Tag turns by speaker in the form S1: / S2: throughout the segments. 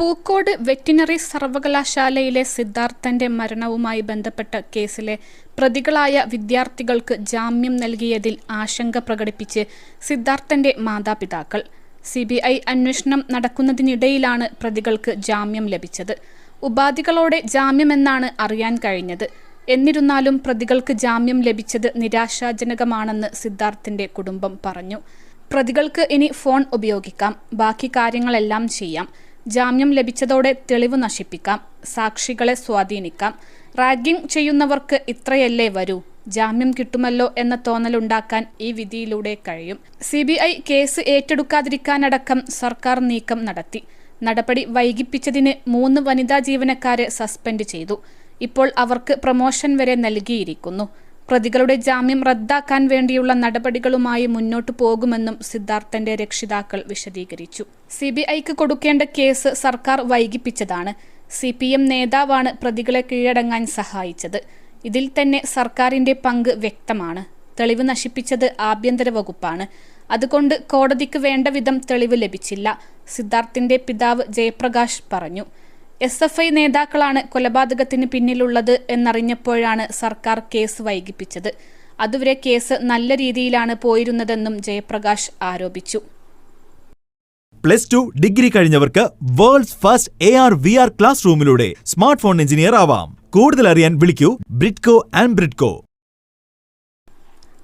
S1: Pookode veterinary സർവകലാശാലയിലെ സിദ്ധാർത്ഥന്റെ മരണവുമായി ബന്ധപ്പെട്ട കേസിലെ പ്രതികളായ വിദ്യാർത്ഥികൾക്ക് ജാമ്യം നൽകിയതിൽ ആശങ്ക പ്രകടിപ്പിച്ച് സിദ്ധാർത്ഥന്റെ മാതാപിതാക്കൾ. സി ബി ഐ അന്വേഷണം നടക്കുന്നതിനിടയിലാണ് പ്രതികൾക്ക് ജാമ്യം ലഭിച്ചത്. ഉപാധികളോടെ ജാമ്യമെന്നാണ് അറിയാൻ കഴിഞ്ഞത്. എന്നിരുന്നാലും പ്രതികൾക്ക് ജാമ്യം ലഭിച്ചത് നിരാശാജനകമാണെന്ന് സിദ്ധാർത്ഥന്റെ കുടുംബം പറഞ്ഞു. പ്രതികൾക്ക് ഇനി ഫോൺ ഉപയോഗിക്കാം. ബാക്കി കാര്യങ്ങളെല്ലാം ചെയ്യാം. ജാമ്യം ലഭിച്ചതോടെ തെളിവ് നശിപ്പിക്കാം സാക്ഷികളെ സ്വാധീനിക്കാം. റാഗിംഗ് ചെയ്യുന്നവർക്ക് ഇത്രയല്ലേ വരൂ? ജാമ്യം കിട്ടുമല്ലോ എന്ന തോന്നലുണ്ടാക്കാൻ ഈ വിധിയിലൂടെ കഴിയും. സി ബി ഐ കേസ് ഏറ്റെടുക്കാതിരിക്കാനടക്കം സർക്കാർ നീക്കം നടത്തി. നടപടി വൈകിപ്പിച്ചതിന് മൂന്ന് വനിതാ ജീവനക്കാരെ സസ്പെൻഡ് ചെയ്തു. ഇപ്പോൾ അവർക്ക് പ്രമോഷൻ വരെ നൽകിയിരിക്കുന്നു. പ്രതികളുടെ ജാമ്യം റദ്ദാക്കാൻ വേണ്ടിയുള്ള നടപടികളുമായി മുന്നോട്ടു പോകുമെന്നും സിദ്ധാർത്ഥന്റെ രക്ഷിതാക്കൾ വിശദീകരിച്ചു. സി ബി ഐക്ക് കൊടുക്കേണ്ട കേസ് സർക്കാർ വൈകിപ്പിച്ചതാണ്. സി പി എം നേതാവാണ് പ്രതികളെ കീഴടങ്ങാൻ സഹായിച്ചത്. ഇതിൽ തന്നെ സർക്കാരിന്റെ പങ്ക് വ്യക്തമാണ്. തെളിവ് നശിപ്പിച്ചത് ആഭ്യന്തര വകുപ്പാണ്. അതുകൊണ്ട് കോടതിക്ക് വേണ്ട വിധം തെളിവ് ലഭിച്ചില്ല സിദ്ധാർത്ഥിന്റെ പിതാവ് ജയപ്രകാശ് പറഞ്ഞു. എസ് എഫ് ഐ നേതാക്കളാണ് കൊലപാതകത്തിന് പിന്നിലുള്ളത് എന്നറിഞ്ഞപ്പോഴാണ് സർക്കാർ കേസ് വൈകിപ്പിച്ചത്. അതുവരെ കേസ് നല്ല രീതിയിലാണ് പോയിരുന്നതെന്നും ജയപ്രകാശ് ആരോപിച്ചു.
S2: Plus two degree കഴിഞ്ഞവർക്ക് world's first A R V R class റൂമിലൂടെ smart phone engineer ആവാം. കൂടുതൽ അറിയാൻ വിളിക്കൂ ബ്രിഡ്കോ ആൻഡ് ബ്രിഡ്കോ.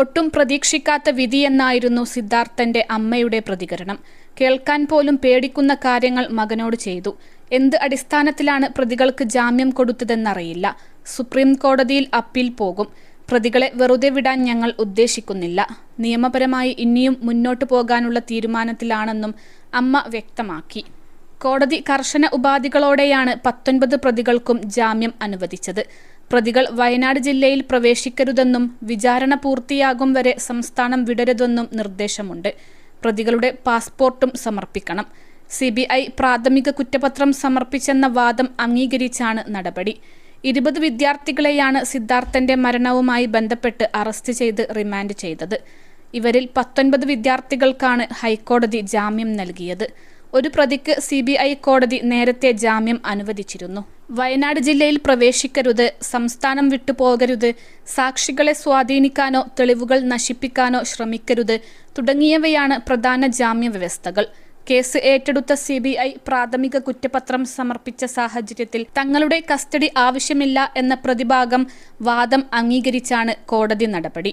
S1: ഒട്ടും പ്രതീക്ഷിക്കാത്ത വിധിയെന്നായിരുന്നു സിദ്ധാർത്ഥന്റെ അമ്മയുടെ പ്രതികരണം. കേൾക്കാൻ പോലും പേടിക്കുന്ന കാര്യങ്ങൾ മകനോട് ചെയ്തു. എന്ത് അടിസ്ഥാനത്തിലാണ് പ്രതികൾക്ക് ജാമ്യം കൊടുത്തതെന്നറിയില്ല. സുപ്രീം കോടതിയിൽ അപ്പീൽ പോകും. പ്രതികളെ വെറുതെ വിടാൻ ഞങ്ങൾ ഉദ്ദേശിക്കുന്നില്ല. നിയമപരമായി ഇനിയും മുന്നോട്ടു പോകാനുള്ള തീരുമാനത്തിലാണെന്നും അമ്മ വ്യക്തമാക്കി. കോടതി കർശന ഉപാധികളോടെയാണ് പത്തൊൻപത് പ്രതികൾക്കും ജാമ്യം അനുവദിച്ചത്. പ്രതികൾ വയനാട് ജില്ലയിൽ പ്രവേശിക്കരുതെന്നും വിചാരണ പൂർത്തിയാകും വരെ സംസ്ഥാനം വിടരുതെന്നും നിർദ്ദേശമുണ്ട്. പ്രതികളുടെ പാസ്പോർട്ടും സമർപ്പിക്കണം. സി ബി ഐ പ്രാഥമിക കുറ്റപത്രം സമർപ്പിച്ചെന്ന വാദം അംഗീകരിച്ചാണ് നടപടി. ഇരുപത് വിദ്യാർത്ഥികളെയാണ് സിദ്ധാർത്ഥന്റെ മരണവുമായി ബന്ധപ്പെട്ട് അറസ്റ്റ് ചെയ്ത് റിമാൻഡ് ചെയ്തത്. ഇവരിൽ പത്തൊൻപത് വിദ്യാർത്ഥികൾക്കാണ് ഹൈക്കോടതി ജാമ്യം നൽകിയത്. ഒരു പ്രതിക്ക് സി ബി ഐ കോടതി നേരത്തെ ജാമ്യം അനുവദിച്ചിരുന്നു. വയനാട് ജില്ലയിൽ പ്രവേശിക്കരുത് സംസ്ഥാനം വിട്ടുപോകരുത് സാക്ഷികളെ സ്വാധീനിക്കാനോ തെളിവുകൾ നശിപ്പിക്കാനോ ശ്രമിക്കരുത് തുടങ്ങിയവയാണ് പ്രധാന ജാമ്യ വ്യവസ്ഥകൾ. കേസ് ഏറ്റെടുത്ത സി ബി ഐ പ്രാഥമിക കുറ്റപത്രം സമർപ്പിച്ച സാഹചര്യത്തിൽ തങ്ങളുടെ കസ്റ്റഡി ആവശ്യമില്ല എന്ന പ്രതിഭാഗം വാദം അംഗീകരിച്ചാണ് കോടതി നടപടി.